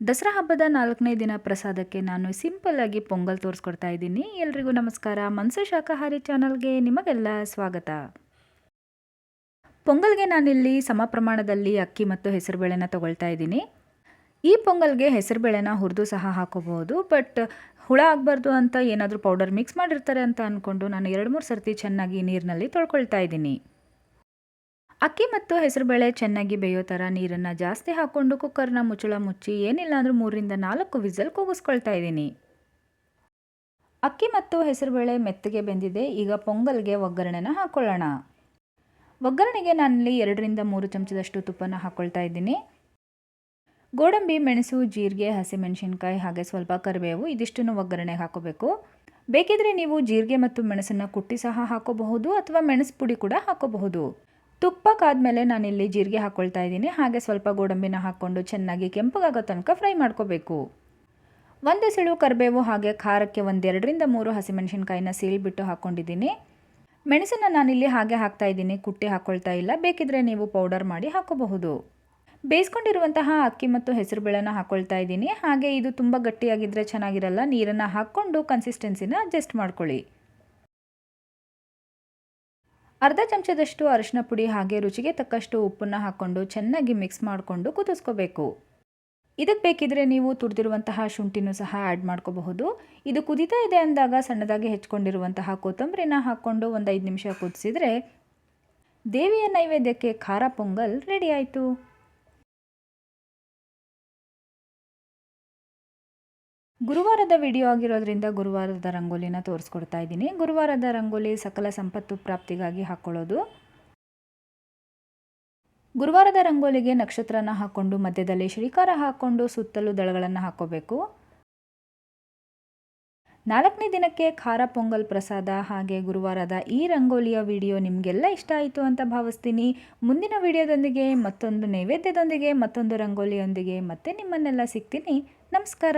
ದಸರಾ ಹಬ್ಬದ ನಾಲ್ಕನೇ ದಿನ ಪ್ರಸಾದಕ್ಕೆ ನಾನು ಸಿಂಪಲ್ ಆಗಿ ಪೊಂಗಲ್ ತೋರಿಸ್ಕೊಡ್ತಾ ಇದ್ದೀನಿ. ಎಲ್ರಿಗೂ ನಮಸ್ಕಾರ. ಮನಸ್ಸು ಶಾಖಾಹಾರಿ ಚಾನಲ್ಗೆ ನಿಮಗೆಲ್ಲ ಸ್ವಾಗತ. ಪೊಂಗಲ್ಗೆ ನಾನಿಲ್ಲಿ ಸಮ ಪ್ರಮಾಣದಲ್ಲಿ ಅಕ್ಕಿ ಮತ್ತು ಹೆಸರುಬೇಳೆನ ತಗೊಳ್ತಾ ಇದ್ದೀನಿ. ಈ ಪೊಂಗಲ್ಗೆ ಹೆಸರುಬೇಳೆನ ಹುರಿದು ಸಹ ಹಾಕೋಬಹುದು, ಬಟ್ ಹುಳ ಆಗಬಾರ್ದು ಅಂತ ಏನಾದರೂ ಪೌಡರ್ ಮಿಕ್ಸ್ ಮಾಡಿರ್ತಾರೆ ಅಂತ ಅಂದ್ಕೊಂಡು ನಾನು ಎರಡು ಮೂರು ಸರ್ತಿ ಚೆನ್ನಾಗಿ ನೀರಿನಲ್ಲಿ ತೊಳ್ಕೊಳ್ತಾ ಇದ್ದೀನಿ. ಅಕ್ಕಿ ಮತ್ತು ಹೆಸರುಬೇಳೆ ಚೆನ್ನಾಗಿ ಬೇಯೋ ಥರ ನೀರನ್ನು ಜಾಸ್ತಿ ಹಾಕ್ಕೊಂಡು ಕುಕ್ಕರ್ನ ಮುಚ್ಚಳ ಮುಚ್ಚಿ ಏನಿಲ್ಲ ಅಂದರೂ ಮೂರರಿಂದ ನಾಲ್ಕು ವಿಸಲ್ ಕೂಗಿಸ್ಕೊಳ್ತಾ ಇದ್ದೀನಿ. ಅಕ್ಕಿ ಮತ್ತು ಹೆಸರುಬೇಳೆ ಮೆತ್ತಗೆ ಬೆಂದಿದೆ, ಈಗ ಪೊಂಗಲ್ಗೆ ಒಗ್ಗರಣೆನ ಹಾಕ್ಕೊಳ್ಳೋಣ ಒಗ್ಗರಣೆಗೆ ನಾನಲ್ಲಿ ಎರಡರಿಂದ ಮೂರು ಚಮಚದಷ್ಟು ತುಪ್ಪನ ಹಾಕ್ಕೊಳ್ತಾ ಇದ್ದೀನಿ. ಗೋಡಂಬಿ, ಮೆಣಸು, ಜೀರಿಗೆ, ಹಸಿಮೆಣಸಿನ್ಕಾಯಿ ಹಾಗೆ ಸ್ವಲ್ಪ ಕರಿಬೇವು ಇದಿಷ್ಟನ್ನು ಒಗ್ಗರಣೆಗೆ ಹಾಕೋಬೇಕು. ಬೇಕಿದ್ರೆ ನೀವು ಜೀರಿಗೆ ಮತ್ತು ಮೆಣಸನ್ನು ಕುಟ್ಟಿ ಸಹ ಹಾಕೋಬಹುದು ಅಥವಾ ಮೆಣಸು ಪುಡಿ ಕೂಡ ಹಾಕೋಬಹುದು. ತುಪ್ಪ ಕಾದ್ಮೇಲೆ ನಾನಿಲ್ಲಿ ಜೀರಿಗೆ ಹಾಕ್ಕೊಳ್ತಾ ಇದ್ದೀನಿ. ಹಾಗೆ ಸ್ವಲ್ಪ ಗೋಡಂಬಿನ ಹಾಕ್ಕೊಂಡು ಚೆನ್ನಾಗಿ ಕೆಂಪಗಾಗೋ ತನಕ ಫ್ರೈ ಮಾಡ್ಕೋಬೇಕು. ಒಂದು ಸಿಳು ಕರಿಬೇವು ಹಾಗೆ ಖಾರಕ್ಕೆ ಒಂದೆರಡರಿಂದ ಮೂರು ಹಸಿಮೆಣಸಿನ್ಕಾಯಿನ ಸೀಳ್ಬಿಟ್ಟು ಹಾಕ್ಕೊಂಡಿದ್ದೀನಿ ಮೆಣಸನ್ನು ನಾನಿಲ್ಲಿ ಹಾಗೆ ಹಾಕ್ತಾ ಇದ್ದೀನಿ. ಕುಟ್ಟಿ ಹಾಕ್ಕೊಳ್ತಾ ಇಲ್ಲ. ಬೇಕಿದ್ರೆ ನೀವು ಪೌಡರ್ ಮಾಡಿ ಹಾಕೋಬಹುದು. ಬೇಯಿಸ್ಕೊಂಡಿರುವಂತಹ ಅಕ್ಕಿ ಮತ್ತು ಹೆಸರುಬೇಳೆನ ಹಾಕ್ಕೊಳ್ತಾ ಇದ್ದೀನಿ. ಹಾಗೆ ಇದು ತುಂಬ ಗಟ್ಟಿಯಾಗಿದ್ದರೆ ಚೆನ್ನಾಗಿರಲ್ಲ. ನೀರನ್ನು ಹಾಕ್ಕೊಂಡು ಕನ್ಸಿಸ್ಟೆನ್ಸಿನ ಅಡ್ಜಸ್ಟ್ ಮಾಡ್ಕೊಳ್ಳಿ. ಅರ್ಧ ಚಮಚದಷ್ಟು ಅರಿಶಿನ ಪುಡಿ ಹಾಗೆ ರುಚಿಗೆ ತಕ್ಕಷ್ಟು ಉಪ್ಪನ್ನು ಹಾಕ್ಕೊಂಡು ಚೆನ್ನಾಗಿ ಮಿಕ್ಸ್ ಮಾಡಿಕೊಂಡು ಕುದಿಸ್ಕೋಬೇಕು. ಇದಕ್ಕೆ ಬೇಕಿದ್ರೆ ನೀವು ತುರಿದಿರುವಂತಹ ಶುಂಠಿನೂ ಸಹ ಆ್ಯಡ್ ಮಾಡ್ಕೋಬಹುದು. ಇದು ಕುದೀತಾ ಇದೆ ಅಂದಾಗ ಸಣ್ಣದಾಗಿ ಹೆಚ್ಕೊಂಡಿರುವಂತಹ ಕೊತ್ತಂಬರಿನ ಹಾಕ್ಕೊಂಡು ಒಂದು ಐದು ನಿಮಿಷ ಕುದಿಸಿದರೆ ದೇವಿಯ ನೈವೇದ್ಯಕ್ಕೆ ಖಾರ ಪೊಂಗಲ್ ರೆಡಿ ಆಯಿತು. ಗುರುವಾರದ ವಿಡಿಯೋ ಆಗಿರೋದ್ರಿಂದ ಗುರುವಾರದ ರಂಗೋಲಿನ ತೋರಿಸ್ಕೊಡ್ತಾ ಇದ್ದೀನಿ. ಗುರುವಾರದ ರಂಗೋಲಿ ಸಕಲ ಸಂಪತ್ತು ಪ್ರಾಪ್ತಿಗಾಗಿ ಹಾಕ್ಕೊಳ್ಳೋದು. ಗುರುವಾರದ ರಂಗೋಲಿಗೆ ನಕ್ಷತ್ರನ ಹಾಕ್ಕೊಂಡು ಮಧ್ಯದಲ್ಲಿ ಶ್ರೀಕಾರ ಹಾಕ್ಕೊಂಡು ಸುತ್ತಲೂ ದಳಗಳನ್ನು ಹಾಕ್ಕೋಬೇಕು ನಾಲ್ಕನೇ ದಿನಕ್ಕೆ ಖಾರ ಪೊಂಗಲ್ ಪ್ರಸಾದ, ಹಾಗೆ ಗುರುವಾರದ ಈ ರಂಗೋಲಿಯ ವಿಡಿಯೋ ನಿಮಗೆಲ್ಲ ಇಷ್ಟ ಆಯಿತು ಅಂತ ಭಾವಿಸ್ತೀನಿ. ಮುಂದಿನ ವಿಡಿಯೋದೊಂದಿಗೆ, ಮತ್ತೊಂದು ನೈವೇದ್ಯದೊಂದಿಗೆ, ಮತ್ತೊಂದು ರಂಗೋಲಿಯೊಂದಿಗೆ ಮತ್ತೆ ನಿಮ್ಮನ್ನೆಲ್ಲ ಸಿಗ್ತೀನಿ. ನಮಸ್ಕಾರ.